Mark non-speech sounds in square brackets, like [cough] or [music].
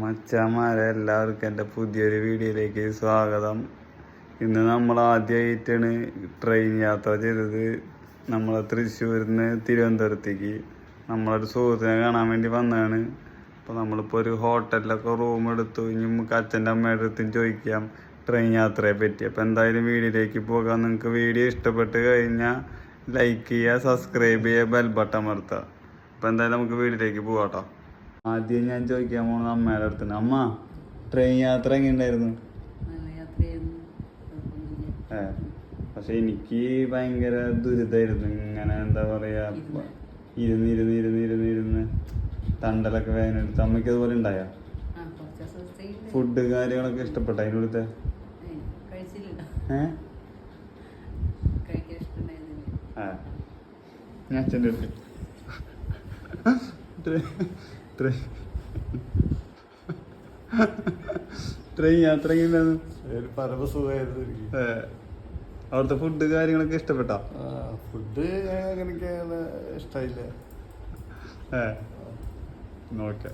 മച്ചാമാരെ എല്ലാവർക്കും എന്റെ പുതിയൊരു വീഡിയോയിലേക്ക് സ്വാഗതം. ഇന്ന് നമ്മൾ ആദ്യമായിട്ടാണ് ട്രെയിൻ യാത്ര ചെയ്തത്. നമ്മൾ തൃശ്ശൂരിൽ നിന്ന് തിരുവനന്തപുരത്തേക്ക്. നമ്മളൊരു സുഹൃത്തിനെ കാണാൻ വേണ്ടി വന്നതാണ്. അപ്പോൾ നമ്മളിപ്പോൾ ഒരു ഹോട്ടലിലൊക്കെ റൂം എടുത്തു. ഇനി നമുക്ക് അച്ഛന്റെ അമ്മയുടെ അടുത്തും ചോദിക്കാം ട്രെയിൻ യാത്രയെ പറ്റി. അപ്പോൾ എന്തായാലും വീഡിയോയിലേക്ക് പോകാം. നിങ്ങൾക്ക് വീഡിയോ ഇഷ്ടപ്പെട്ട് കഴിഞ്ഞാൽ ലൈക്ക് ചെയ്യുക സബ്സ്ക്രൈബ് ചെയ്യുക ബെൽ ബട്ടൺ അമർത്തുക. അപ്പോൾ എന്തായാലും നമുക്ക് വീഡിയോയിലേക്ക് പോകാം കേട്ടോ. ആദ്യം ഞാൻ ചോദിക്കാൻ പോണത് അമ്മയുടെ അടുത്താണ്. അമ്മ ട്രെയിൻ യാത്ര എങ്ങനെയുണ്ടായിരുന്നു? പക്ഷെ എനിക്ക് ഭയങ്കര ദുരിതമായിരുന്നു ഇങ്ങനെ എന്താ പറയാ ഇരുന്ന്. ഇരുന്ന് ഇരുന്ന് ഇരുന്ന് ഇരുന്ന് തണ്ടലൊക്കെ വേദന എടുത്ത് അമ്മയ്ക്ക് അതുപോലെ ഉണ്ടായോ? ഫുഡ് കാര്യങ്ങളൊക്കെ ഇഷ്ടപ്പെട്ട അതിന്റെ ഉള്ളത്തെ കഴിച്ചില്ല. ഏ? ഞാൻ അച്ഛന്റെ അടുത്ത്. [laughs] ട്രെയിൻ ട്രെയിൻ ട്രെയിൻ യാത്ര എങ്ങനെയായിരുന്നു ഒരു പരമസുഖമായിരുന്നു എനിക്ക്. ഏ, അവിടുത്തെ ഫുഡ് കാര്യങ്ങളൊക്കെ ഇഷ്ടപ്പെട്ടോ? ഫുഡ് അങ്ങനെയൊക്കെ അങ്ങനെ ഇഷ്ടമായില്ല. ഏ ഓക്കെ